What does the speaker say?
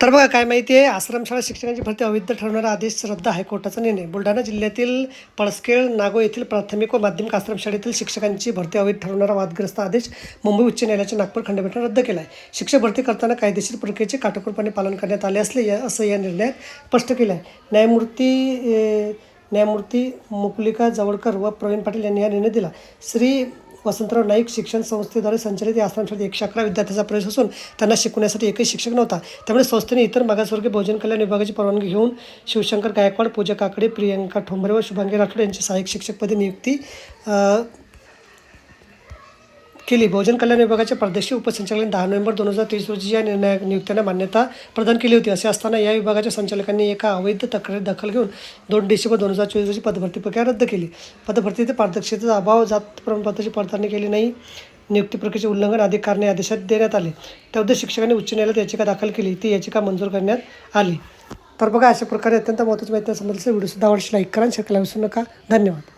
तर बघा काय माहिती आहे आश्रमशाळा शिक्षकांची भरती अवैध ठरवणारा आदेश रद्द हायकोर्टाचा निर्णय. बुलढाणा जिल्ह्यातील पळसखेळ नागो येथील प्राथमिक व माध्यमिक आश्रमशाळेतील शिक्षकांची भरती अवैध ठरवणारा वादग्रस्त आदेश मुंबई उच्च न्यायालयाच्या नागपूर खंडपीठानं रद्द केला आहे शिक्षक भरती करताना कायदेशीर प्रक्रियेचे काटेकोरपणे पालन करण्यात आले असले या असं या निर्णयात स्पष्ट केलं आहे न्यायमूर्ती न्यायमूर्ती मुकुलिका जवळकर व प्रवीण पाटील यांनी हा निर्णय दिला. श्री वसंतराव नाईक शिक्षण संस्थेद्वारे संचालित या आश्रमशाळेत एकशे अकरा विद्यार्थ्यांचा प्रवेश असून त्यांना शिकवण्यासाठी एकही शिक्षक नव्हता. त्यामुळे संस्थेने इतर मागासवर्गीय भोजन कल्याण विभागाची परवानगी घेऊन शिवशंकर गायकवाड पूजा काकडे प्रियंका ठोंबरे व शुभांगी राठोड यांची सहाय्यक शिक्षकपदी नियुक्ती केली. भोजन कल्याण विभागाच्या प्रादेशिक उपसंचालक दहा नोव्हेंबर दोन हजार तेवीस रोजी या निर्णय नियुक्त्यांना मान्यता प्रदान केली होती. असे असताना या विभागाच्या संचालकांनी एका अवैध तक्रारी दखल घेऊन दोन डिसेंबर दोन हजार चोवीस रोजी पदभरती प्रक्रिया रद्द केली. पदभरतीत पारदर्शकतेचा अभाव जात प्रमाणपत्राची पडताळणी केली नाही. नियुक्ती प्रक्रियेचे उल्लंघन आदी कारणे आदेशात देण्यात आले. त्यामध्ये शिक्षकांनी उच्च न्यायालयात याचिका दाखल केली. ती याचिका मंजूर करण्यात आली. तर बघा अशा प्रकारे अत्यंत महत्त्वाची माहिती संबंधित व्हिडिओसुद्धा आवडशी लाईक करा शेअर करायला विसरू नका. धन्यवाद.